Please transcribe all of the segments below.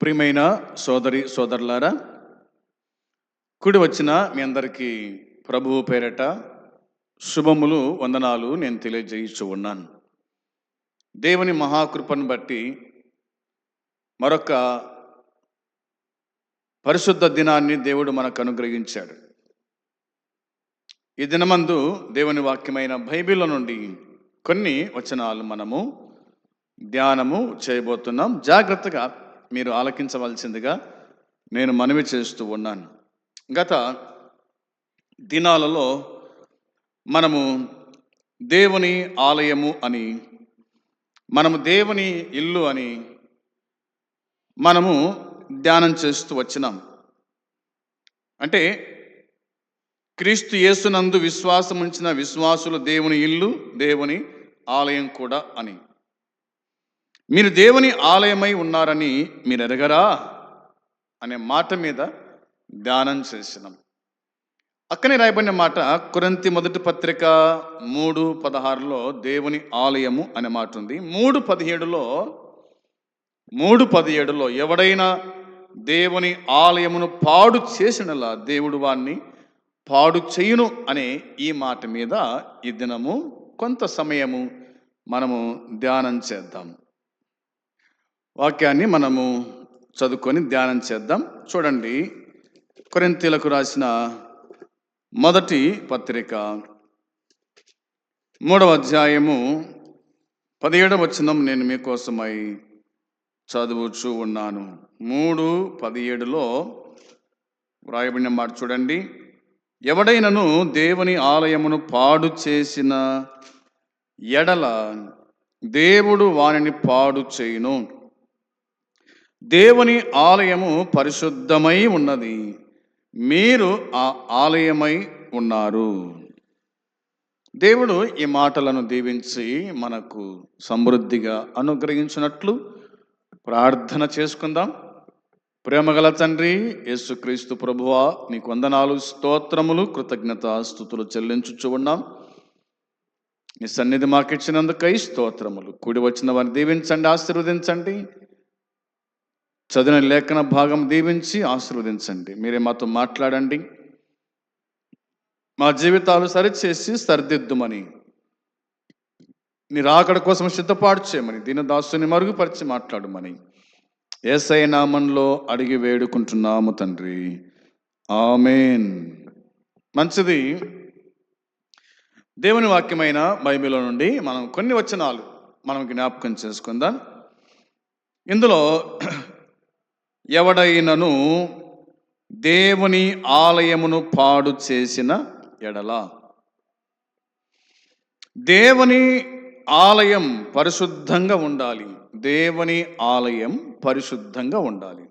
ప్రియమైన సోదరి సోదరులారా కుడి వచ్చిన మీ అందరికీ ప్రభువు పేరట శుభములు వందనాలు నేను తెలియజేయించు ఉన్నాను. దేవుని మహాకృపను బట్టి మరొక పరిశుద్ధ దినాన్ని దేవుడు మనకు అనుగ్రహించాడు. ఈ దినమందు దేవుని వాక్యమైన బైబిల్ నుండి కొన్ని వచనాలు మనము ధ్యానము చేయబోతున్నాం. జాగ్రత్తగా మీరు ఆలకించవలసిందిగా నేను మనవి చేస్తూ ఉన్నాను. గత దినాలలో మనము దేవుని ఆలయము అని మనము దేవుని ఇల్లు అని మనము ధ్యానం చేస్తూ వచ్చినాం. అంటే క్రీస్తు యేసునందు విశ్వాసం ఉంచిన విశ్వాసులు దేవుని ఇల్లు దేవుని ఆలయం కూడా అని. మీరు దేవుని ఆలయమై ఉన్నారని మీరు ఎరగరా అనే మాట మీద ధ్యానం చేసినాం. అక్కనే రాయబడిన మాట కురంతి మొదటి పత్రిక మూడు పదహారులో దేవుని ఆలయము అనే మాట ఉంది. మూడు పదిహేడులో మూడు పదిహేడులో ఎవడైనా దేవుని ఆలయమును పాడు చేసినలా దేవుడు వాణ్ణి పాడు చేయును అనే ఈ మాట మీద ఈ దినము కొంత సమయము మనము ధ్యానం చేద్దాం. వాక్యాన్ని మనము చదువుకొని ధ్యానం చేద్దాం. చూడండి కొరింతీలకు రాసిన మొదటి పత్రిక మూడవ అధ్యాయము పదిహేడవ వచనం నేను మీకోసమై చదువుచూ ఉన్నాను. మూడు పదిహేడులో వ్రాయబడిన మాట చూడండి. ఎవడైనను దేవుని ఆలయమును పాడు చేసిన ఎడల దేవుడు వానిని పాడు చేయును. దేవుని ఆలయము పరిశుద్ధమై ఉన్నది. మీరు ఆ ఆలయమై ఉన్నారు. దేవుడు ఈ మాటలను దీవించి మనకు సమృద్ధిగా అనుగ్రహించినట్లు ప్రార్థన చేసుకుందాం. ప్రేమగల తండ్రి యేసుక్రీస్తు ప్రభువా నీకు వందనాలు స్తోత్రములు కృతజ్ఞత స్థుతులు చెల్లించుచు ఉన్నాం. నీ సన్నిధి మాకిచ్చినందుకై స్తోత్రములు. కూడి వచ్చిన వారిని దీవించండి ఆశీర్వదించండి. చదివిన లేఖన భాగం దీవించి ఆశీర్వదించండి. మీరే మాతో మాట్లాడండి. మా జీవితాలు సరిచేసి సరిదిద్దుమని. నీ రాకడ కోసం సిద్ధపాటు చేయమని దీని దాసుని మరుగుపరిచి మాట్లాడమని. ఏసై నామంలో అడిగి వేడుకుంటున్నాము తండ్రి. ఆమెన్. మంచిది. దేవుని వాక్యమైన బైబిల్ నుండి మనం కొన్ని వచనాలు మనం జ్ఞాపకం చేసుకుందాం. ఇందులో ఎవడైనను దేవుని ఆలయమును పాడు చేసిన ఎడల. దేవుని ఆలయం పరిశుద్ధంగా ఉండాలి. దేవుని ఆలయం పరిశుద్ధంగా ఉండాలి.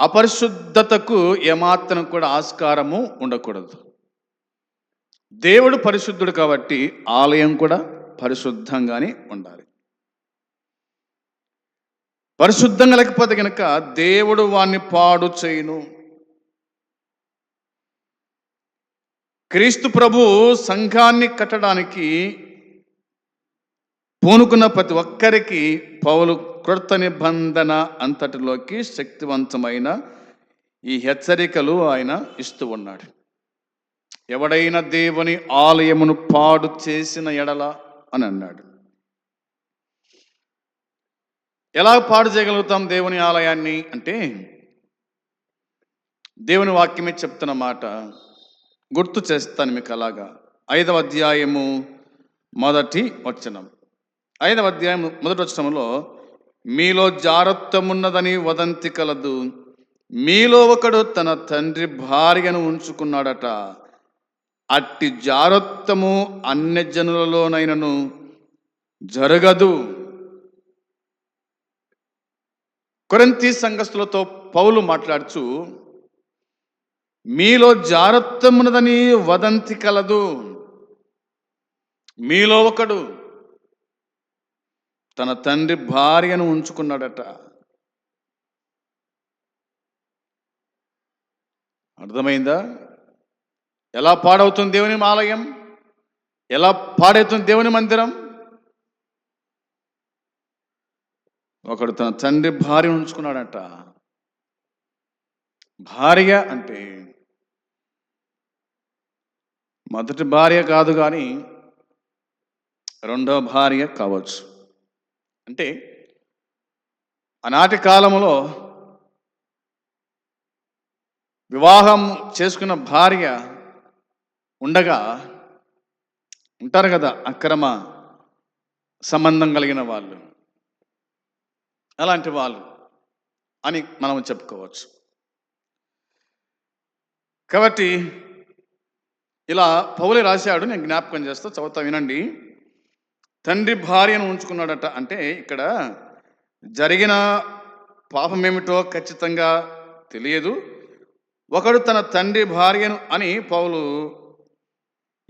అపరిశుద్ధతకు ఏమాత్రం కూడా ఆస్కారము ఉండకూడదు. దేవుడు పరిశుద్ధుడు కాబట్టి ఆలయం కూడా పరిశుద్ధంగానే ఉండాలి. పరిశుద్ధంగా లేకపోతే కనుక దేవుడు వాణ్ణి పాడు చేయును. క్రీస్తు ప్రభు సంఘాన్ని కట్టడానికి పూనుకున్న ప్రతి ఒక్కరికి పౌలు కృత నిబంధన అంతటిలోకి శక్తివంతమైన ఈ హెచ్చరికలు ఆయన ఇస్తూ ఉన్నాడు. ఎవడైనా దేవుని ఆలయమును పాడు చేసిన ఎడల అని అన్నాడు. ఎలా పాడు చేయగలుగుతాం దేవుని ఆలయాన్ని అంటే దేవుని వాక్యమే చెప్తున్న మాట గుర్తు చేస్తాను మీకు అలాగా. ఐదవ అధ్యాయము మొదటి వచనం. ఐదవ అధ్యాయం మొదటి వచనంలో మీలో జారత్వమున్నదని వదంతి కలదు. మీలో ఒకడు తన తండ్రి భార్యను ఉంచుకున్నాడట. అట్టి జారత్వము అన్ని జనులలోనైనను జరగదు. కొరంతి సంఘస్థులతో పౌలు మాట్లాడుచు మీలో జారత్వమున్నదని వదంతి కలదు. మీలో ఒకడు తన తండ్రి భార్యను ఉంచుకున్నాడట. అర్థమైందా? ఎలా పాడవుతుంది దేవుని ఆలయం? ఎలా పాడవుతుంది దేవుని మందిరం? ఒకడు తన తండ్రి భార్య ఉంచుకున్నాడట. భార్య అంటే మొదటి భార్య కాదు కానీ రెండో భార్య కావచ్చు. అంటే ఆనాటి కాలంలో వివాహం చేసుకున్న భార్య ఉండగా ఉంటారు కదా అక్రమ సంబంధం కలిగిన వాళ్ళు. అలాంటి వాళ్ళు అని మనం చెప్పుకోవచ్చు. కాబట్టి ఇలా పౌలే రాశాడు నేను జ్ఞాపకం చేస్తా చదువుతా వినండి. తండ్రి భార్యను ఉంచుకున్నాడట అంటే ఇక్కడ జరిగిన పాపం ఏమిటో ఖచ్చితంగా తెలియదు. ఒకడు తన తండ్రి భార్యను అని పౌలు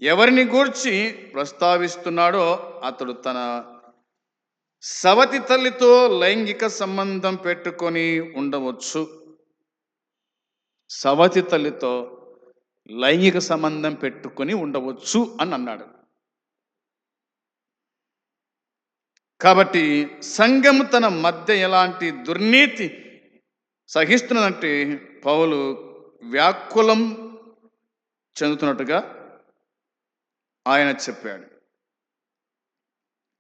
ఎవరిని గూర్చి ప్రస్తావిస్తున్నాడో అతడు తన సవతి తల్లితో లైంగిక సంబంధం పెట్టుకొని ఉండవచ్చు. సవతి తల్లితో లైంగిక సంబంధం పెట్టుకొని ఉండవచ్చు అని అన్నాడు. కాబట్టి సంఘం తన మధ్య ఎలాంటి దుర్నీతి సహిస్తున్నదంటే పౌలు వ్యాకులం చెందుతున్నట్టుగా ఆయన చెప్పాడు.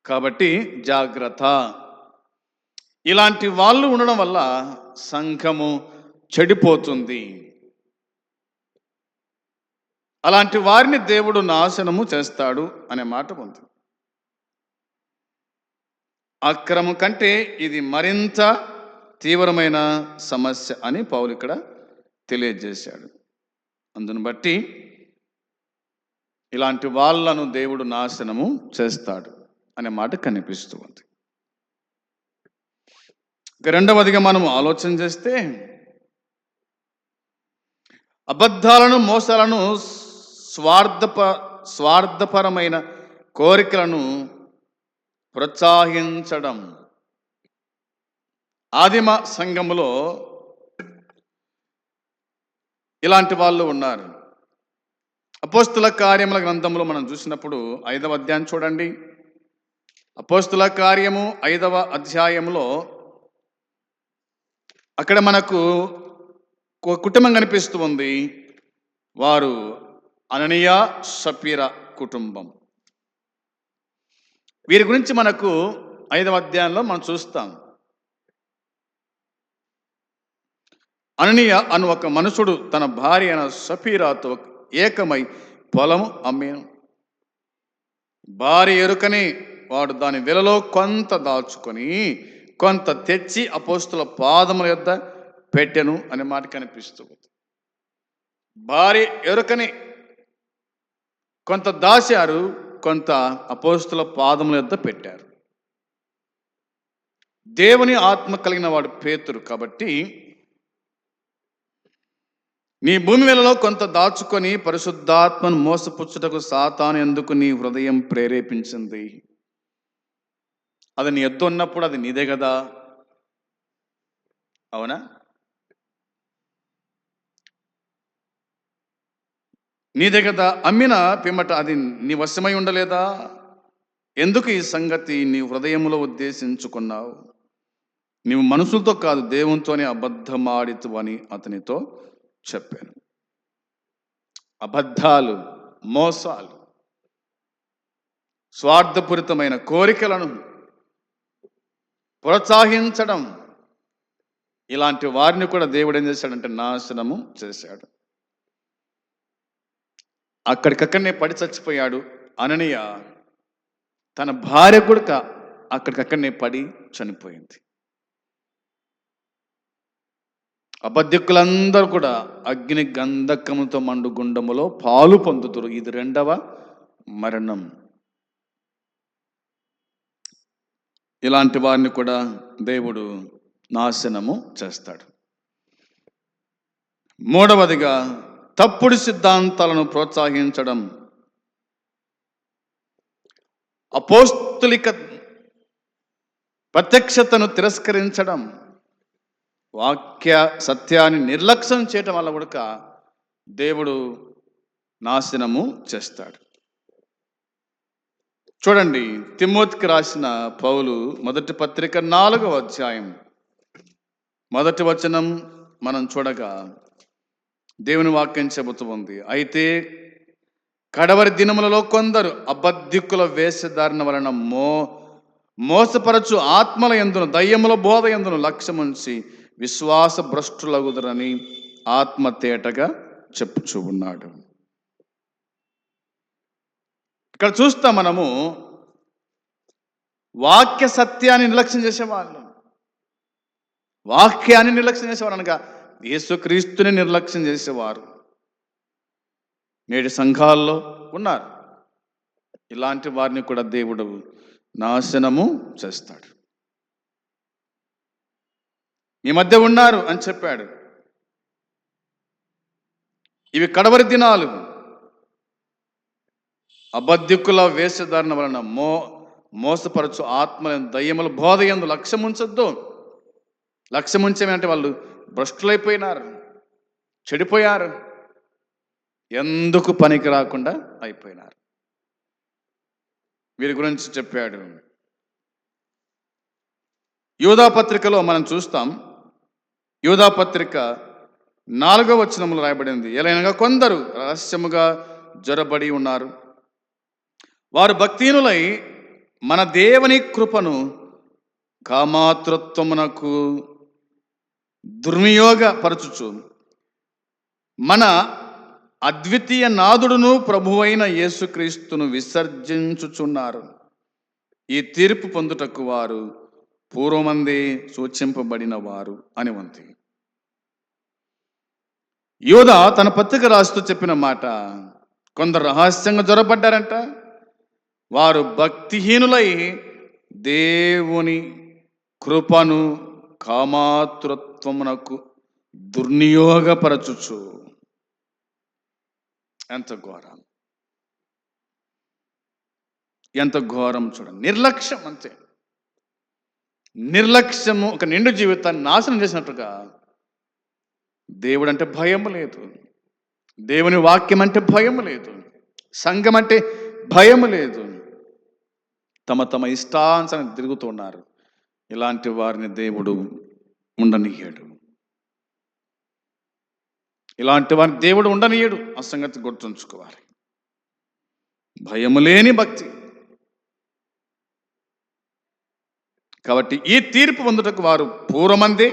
కాబట్టి జాగ్రత్త. ఇలాంటి వాళ్ళు ఉండడం వల్ల సంఘము చెడిపోతుంది. అలాంటి వారిని దేవుడు నాశనము చేస్తాడు అనే మాట ఉంది. అక్రమం కంటే ఇది మరింత తీవ్రమైన సమస్య అని పౌలు ఇక్కడ తెలియజేశాడు. అందును బట్టి ఇలాంటి వాళ్ళను దేవుడు నాశనము చేస్తాడు. అనే మాట కనిపిస్తూ ఉంది. రెండవదిగా మనం ఆలోచన చేస్తే అబద్ధాలను మోసాలను స్వార్థప స్వార్థపరమైన కోరికలను ప్రోత్సహించడం. ఆదిమ సంఘములో ఇలాంటి వాళ్ళు ఉన్నారు. అపోస్తుల కార్యముల గ్రంథంలో మనం చూసినప్పుడు ఐదవ అధ్యాయం చూడండి. అపోస్తుల కార్యము ఐదవ అధ్యాయంలో అక్కడ మనకు కుటుంబం కనిపిస్తూ ఉంది. వారు అననీయ సపీర కుటుంబం. వీరి గురించి మనకు ఐదవ అధ్యాయంలో మనం చూస్తాం. అననీయ అను ఒక మనుషుడు తన భార్య అయిన సఫీరాతో ఏకమై పొలము అమ్మేను. భార్య ఎరుకని వాడు దాని విలలో కొంత దాచుకొని కొంత తెచ్చి అపోస్తుల పాదముల యొద్ద పెట్టెను అనే మాట కనిపిస్తుంది భార్య ఎరుకని కొంత దాచారు కొంత అపోస్తుల పాదముల యొద్ద పెట్టారు. దేవుని ఆత్మ కలిగిన వాడు పేతురు కాబట్టి నీ భూమి వెలలో కొంత దాచుకొని పరిశుద్ధాత్మను మోసపుచ్చుటకు సాతాను ఎందుకు నీ హృదయం ప్రేరేపించింది? అది నీ ఎద్దు ఉన్నప్పుడు అది నీదే కదా. అవునా? నీదే కదా. అమ్మిన పిమ్మట అది నీ వశమై ఉండలేదా? ఎందుకు ఈ సంగతి నీ హృదయంలో ఉద్దేశించుకున్నావు? నీవు మనుషులతో కాదు దేవునితోనే అబద్ధమాడితు అని అతనితో చెప్పాను. అబద్ధాలు మోసాలు స్వార్థపూరితమైన కోరికలను ప్రోత్సహించడం. ఇలాంటి వారిని కూడా దేవుడు ఏం చేశాడంటే నాశనము చేశాడు. అక్కడికక్కడనే పడి చచ్చిపోయాడు అననీయ. తన భార్య కూడా అక్కడికక్కడనే పడి చనిపోయింది. అబద్ధికులందరూ కూడా అగ్ని గంధకముతో మండు గుండములో పాలు పొందుతురు. ఇది రెండవ మరణం. ఇలాంటి వారిని కూడా దేవుడు నాశనము చేస్తాడు. మూడవదిగా తప్పుడు సిద్ధాంతాలను ప్రోత్సహించడం. అపోస్తులిక ప్రత్యక్షతను తిరస్కరించడం. వాక్య సత్యాన్ని నిర్లక్ష్యం చేయటం వల్ల కూడా దేవుడు నాశనము చేస్తాడు. చూడండి తిమ్మోతికి రాసిన పౌలు మొదటి పత్రిక నాలుగవ అధ్యాయం. మొదటి వచనం మనం చూడగా దేవుని వాక్యం చెబుతూ ఉంది. అయితే కడవరి దినములలో కొందరు అబద్ధికుల వేషధారణ వలన మో మోసపరచు ఆత్మల ఎందును దయ్యముల బోధ ఎందును లక్ష్యముంచి విశ్వాస భ్రష్టులగుదరని ఆత్మ తేటగా చెప్పుచూ ఉన్నాడు. ఇక్కడ చూస్తాం మనము వాక్య సత్యాన్ని నిర్లక్ష్యం చేసేవాళ్ళు వాక్యాన్ని నిర్లక్ష్యం చేసేవారు అనగా యేసుక్రీస్తుని నిర్లక్ష్యం చేసేవారు. నేటి సంఘాల్లో ఉన్నారు. ఇలాంటి వారిని కూడా దేవుడు నాశనము చేస్తాడు. మీ మధ్య ఉన్నారు అని చెప్పాడు. ఇవి కడవరి దినాలు. అబద్ధికుల వేషధారణ వలన మో మోసపరచు ఆత్మలను దయ్యముల బోధ ఎందు లక్ష్యం ఉంచొద్దు ఉంచేమంటే వాళ్ళు భ్రష్టులైపోయినారు చెడిపోయారు ఎందుకు పనికి రాకుండా అయిపోయినారు. వీరి గురించి చెప్పాడు. యూదా పత్రికలో మనం చూస్తాం యూధాపత్రిక నాలుగో వచనంలో రాయబడింది. ఎలాగనగా కొందరు రహస్యముగా జ్వరబడి ఉన్నారు. వారు భక్తిహీనులై మన దేవుని కృపను కామాతృత్వమునకు దుర్వినియోగపరచుచు మన అద్వితీయ నాదుడును ప్రభువైన యేసుక్రీస్తును విసర్జించుచున్నారు. ఈ తీర్పు పొందుటకు వారు పూర్వమందే సూచింపబడిన వారు అని ఉంది. యోధ తన పత్రిక రాస్తూ చెప్పిన మాట కొందరు రహస్యంగా జ్వరపడ్డారంట వారు భక్తిహీనులై దేవుని కృపను కామాతృత్వమునకు దుర్నియోగపరచుచు. ఎంత ఘోరం. ఎంత ఘోరం చూడండి. నిర్లక్ష్యం అంతే. నిర్లక్ష్యము ఒక నిండు జీవితాన్ని నాశనం చేసినట్టుగా దేవుడు అంటే భయం లేదు. దేవుని వాక్యం అంటే భయం లేదు. సంఘం అంటే భయం లేదు. తమ తమ ఇష్టాంశం తిరుగుతున్నారు ఇలాంటి వారిని దేవుడు ఉండనీయడు. ఇలాంటి వారిని దేవుడు ఉండనీయడు. ఆ సంగతి గుర్తుంచుకోవాలి. భయము లేని భక్తి. కాబట్టి ఈ తీర్పు పొందుటకు వారు పూర్వమందే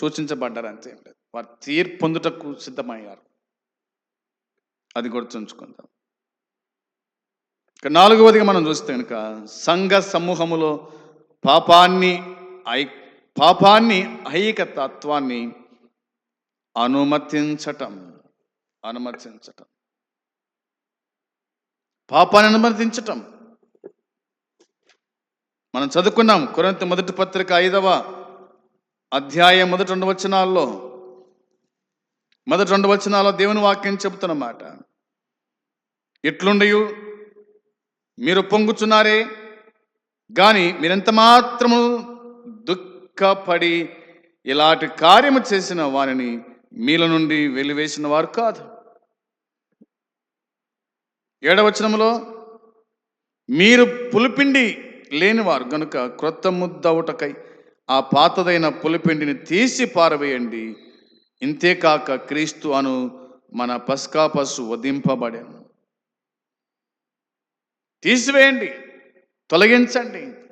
సూచించబడ్డారు అంతే. వారు తీర్పు పొందుటకు సిద్ధమయ్యారు. అది గుర్తుంచుకుందాం. ఇక నాలుగవదిగా మనం చూస్తే కనుక సంఘ సమూహములో పాపాన్ని ఐ పాపాన్ని ఐక తత్వాన్ని అనుమతించటం అనుమతించటం. పాపాన్ని అనుమతించటం. మనం చదువుకున్నాం కొరంత మొదటి పత్రిక ఐదవ అధ్యాయం మొదటి రెండు వచనాల్లో. మొదటి రెండు వచనాల్లో దేవుని వాక్యం చెబుతున్నమాట. ఎట్లుండయు? మీరు పొంగుచున్నారే? కానీ మీరెంత మాత్రము దుఃఖపడి ఇలాంటి కార్యము చేసిన వారిని మీల నుండి వెలివేసిన వారు కాదు. ఏడవచనములో మీరు పులిపిండి లేనివారు గనుక క్రొత్త ముద్దవుటకై ఆ పాతదైన పులిపిండిని తీసి పారవేయండి. ఇంతేకాక క్రీస్తు అను మన పస్కా పశు వధింపబడాను. తీసివేయండి తొలగించండి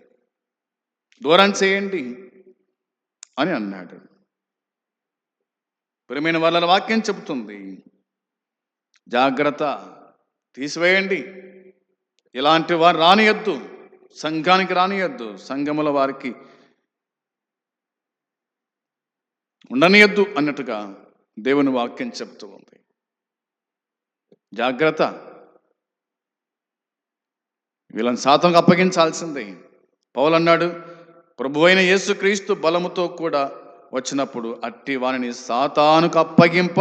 దూరం చేయండి అని అన్నాడు. ప్రియమైన వాళ్ళ వాక్యం చెబుతుంది జాగ్రత్త తీసివేయండి. ఇలాంటి వారు రానియద్దు సంఘానికి రానియద్దు సంఘముల వారికి ఉండనియద్దు అన్నట్టుగా దేవుని వాక్యం చెప్తూ ఉంది. జాగ్రత్త వీళ్ళని శాతంగా అప్పగించాల్సిందే. పౌలు అన్నాడు ప్రభు అయిన యేసుక్రీస్తు బలముతో కూడా వచ్చినప్పుడు అట్టి వానిని సాతానుకు అప్పగింప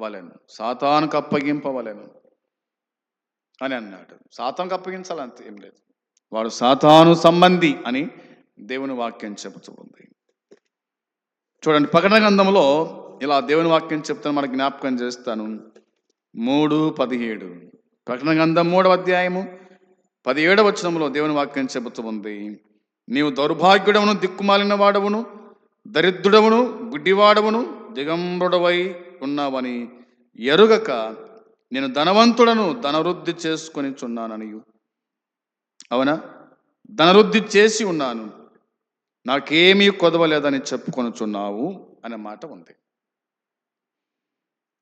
వలెను సాతానుకు అప్పగింపవలెను. అని అన్నాడు. సాతానుకు అప్పగించాలంత ఏం లేదు. వాడు సాతాను సంబంధి అని దేవుని వాక్యం చెబుతుంది చూడండి ప్రకటన గ్రంథంలో ఇలా దేవుని వాక్యం చెప్తాను మనకు జ్ఞాపకం చేస్తాను. మూడు పదిహేడు. ప్రకటన గ్రంథం మూడవ అధ్యాయము పదిహేడవ వచనంలో దేవుని వాక్యం చెబుతుంది నీవు దౌర్భాగ్యుడవును దిక్కుమాలిన వాడవును దరిద్రుడవును గుడ్డివాడవును దిగంబరుడవై ఉన్నావని ఎరుగక నేను ధనవంతుడను ధనవృద్ధి చేసుకొని చున్నాననియు అవునా? ధనవృద్ధి చేసి ఉన్నాను. నాకేమీ కొదవలేదని చెప్పుకొనుచున్నావు అనే మాట ఉంది.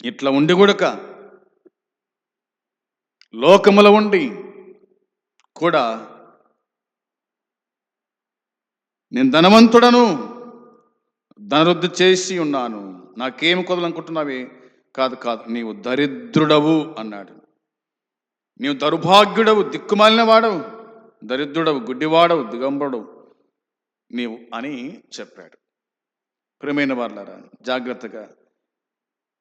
ఇట్లా ఉండి కూడక లోకముల ఉండి కూడా నేను ధనవంతుడను ధనరుద్ధి చేసి ఉన్నాను. నాకేమి కొదలనుకుంటున్నావే కాదు కాదు. నీవు దరిద్రుడవు అన్నాడు. నీవు దౌర్భాగ్యుడవు దిక్కుమాలిన వాడవు. దరిద్రుడవు గుడ్డివాడవు దిగంబరుడవు నీవు అని చెప్పాడు. ప్రియమైన వాళ్ళారా జాగ్రత్తగా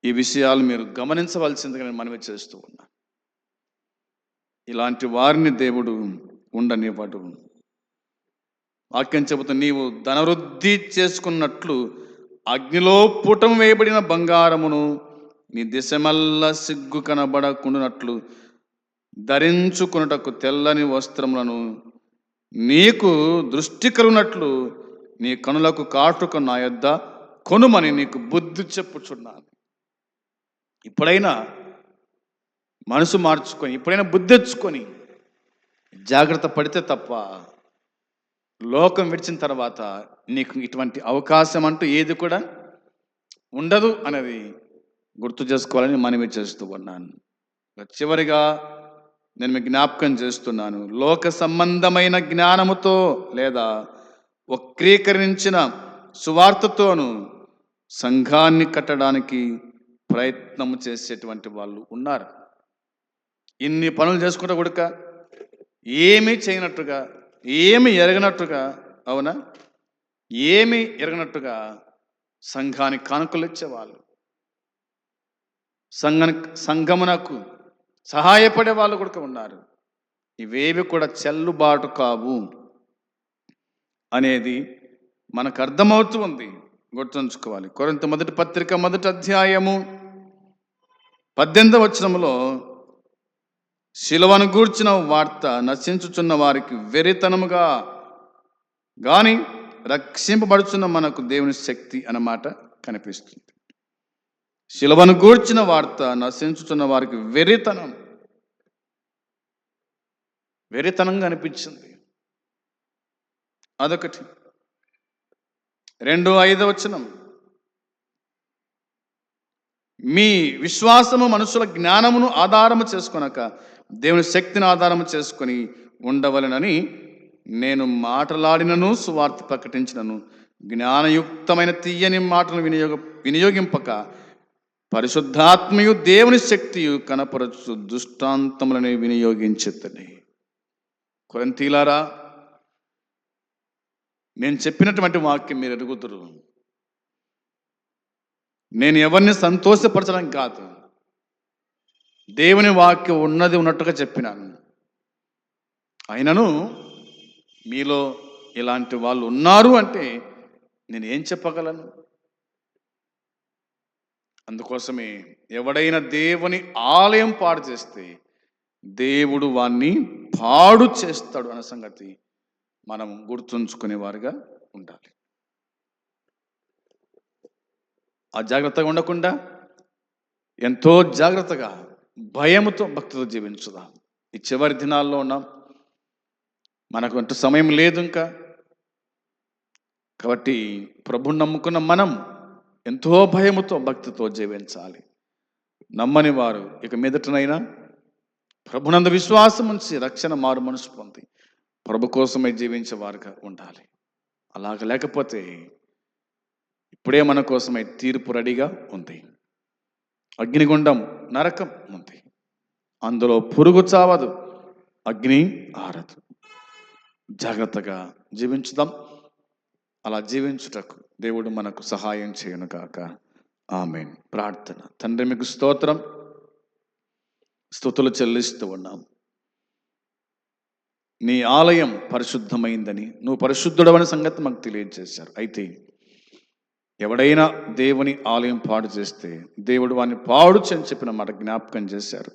ఈ విషయాలు మీరు గమనించవలసిందిగా నేను మనవి చేస్తూ ఉన్నా ఇలాంటి వారిని దేవుడు ఉండనివ్వడు. వాక్యం చెబుతూ నీవు ధనవృద్ధి చేసుకున్నట్లు అగ్నిలో పుటం వేయబడిన బంగారమును నీ దిశమల్ల సిగ్గు కనబడకుండానట్లు ధరించుకున్నటకు తెల్లని వస్త్రములను నీకు దృష్టి కలుగునట్లు నీ కనులకు కాటుక నా యొద్ద కొనుమని నీకు బుద్ధి చెప్పుచున్నాను. ఇప్పుడైనా మనసు మార్చుకొని ఇప్పుడైనా బుద్ధి తెచ్చుకొని జాగ్రత్త పడితే తప్ప లోకం విడిచిన తర్వాత నీకు ఇటువంటి అవకాశం అంటూ ఏది కూడా ఉండదు అనేది గుర్తు చేసుకోవాలని మనవి చేస్తూ ఉన్నాను. చివరిగా నేను మీకు జ్ఞాపకం చేస్తున్నాను. లోక సంబంధమైన జ్ఞానముతో లేదా వక్రీకరించిన సువార్తతోను సంఘాన్ని కట్టడానికి ప్రయత్నం చేసేటువంటి వాళ్ళు ఉన్నారు. ఇన్ని పనులు చేసుకుంటా కొడుక ఏమీ చేయనట్టుగా ఏమి ఎరగనట్టుగా అవునా? ఏమి ఎరగనట్టుగా సంఘానికి కానుకలు ఇచ్చేవాళ్ళు. సంఘ సంఘమునకు సహాయపడే వాళ్ళు కూడా ఉన్నారు. ఇవేవి కూడా చెల్లుబాటు కావు అనేది మనకు అర్థమవుతూ ఉంది. గుర్తుంచుకోవాలి. కొరింత మొదటి పత్రిక మొదటి అధ్యాయము పద్దెనిమిదవ వచనములో శిలువను గూర్చిన వార్త నశించుచున్న వారికి వెరితనముగా. గాని రక్షింపబడుచున్న మనకు దేవుని శక్తి అన్నమాట కనిపిస్తుంది. శిలువను గూర్చిన వార్త నశించుచున్న వారికి వెరితనం. వెరితనంగా అనిపించింది అదొకటి. రెండు ఐదవచనం మీ విశ్వాసము మనుషుల జ్ఞానమును ఆధారము చేసుకొనక దేవుని శక్తిని ఆధారము చేసుకొని ఉండవలెనని నేను మాటలాడినను సువార్త ప్రకటించినను. జ్ఞానయుక్తమైన తీయని మాటలను వినియోగ వినియోగింపక పరిశుద్ధాత్మయు దేవుని శక్తియు కనపరచు దుష్టాంతములని వినియోగించెత్తని. కొరంతీలారా నేను చెప్పినటువంటి వాక్యం మీరు ఎరుగుతురు నేను ఎవరిని సంతోషపరచడం కాదు. దేవుని వాక్యం ఉన్నది ఉన్నట్టుగా చెప్పినాను. అయినను మీలో ఇలాంటి వాళ్ళు ఉన్నారు అంటే నేను ఏం చెప్పగలను? అందుకోసమే ఎవడైనా దేవుని ఆలయం పాడు చేస్తే దేవుడు వాణ్ణి పాడు చేస్తాడు అన్న సంగతి మనం గుర్తుంచుకునేవారుగా ఉండాలి. ఆ జాగ్రత్తగా ఉండకుండా ఎంతో జాగ్రత్తగా భయముతో భక్తితో జీవించుదాం. ఈ చివరి దినాల్లో ఉన్నాం. మనకు అంటూ సమయం లేదు ఇంకా. కాబట్టి ప్రభు నమ్ముకున్న మనం ఎంతో భయముతో భక్తితో జీవించాలి. నమ్మని వారు ఇక మీదటనైనా ప్రభునందు విశ్వాసం ఉంచి రక్షణ మారు మనసు పొంది ప్రభు కోసమే జీవించేవారుగా ఉండాలి. అలాగ లేకపోతే ఇప్పుడే మన కోసమే తీర్పు రెడీగా ఉంది. అగ్నిగుండం నరకం ఉంది. అందులో పురుగు చావదు అగ్ని ఆరదు. జాగ్రత్తగా జీవించుదాం. అలా జీవించుటకు దేవుడు మనకు సహాయం చేయను కాక ఆమె ప్రార్థన. తండ్రి మీకు స్తోత్రం. స్థుతులు చెల్లిస్తూ ఉన్నాం. నీ ఆలయం పరిశుద్ధమైందని నువ్వు పరిశుద్ధుడవని సంగతి మాకు తెలియజేశారు. అయితే ఎవడైనా దేవుని ఆలయం పాడు చేస్తే దేవుడు వాడిని పాడు అని చెప్పిన మాట జ్ఞాపకం చేశారు.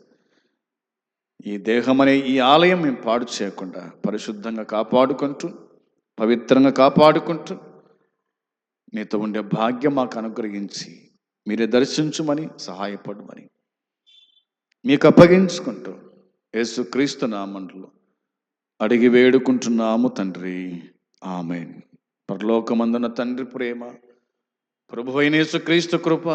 ఈ దేహం అనే ఈ ఆలయం మేము పాడు చేయకుండా పరిశుద్ధంగా కాపాడుకుంటూ పవిత్రంగా కాపాడుకుంటూ నీతో ఉండే భాగ్యం మాకు అనుగ్రహించి మీరే దర్శించుమని సహాయపడమని మీకు అప్పగించుకుంటూ యేసుక్రీస్తు నామంలో అడిగి వేడుకుంటున్నాము తండ్రి. ఆమె పరలోకమందున తండ్రి ప్రేమ ప్రభు అయినేసు యేసుక్రీస్తు కృప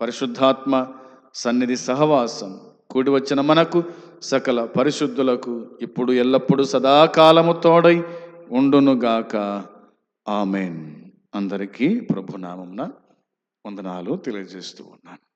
పరిశుద్ధాత్మ సన్నిధి సహవాసం కూడి వచ్చిన మనకు సకల పరిశుద్ధులకు ఇప్పుడు ఎల్లప్పుడూ సదాకాలము తోడై ఉండునుగాక. ఆమెన్. అందరికీ ప్రభునామంన వందనాలు తెలియజేస్తూ ఉన్నాను.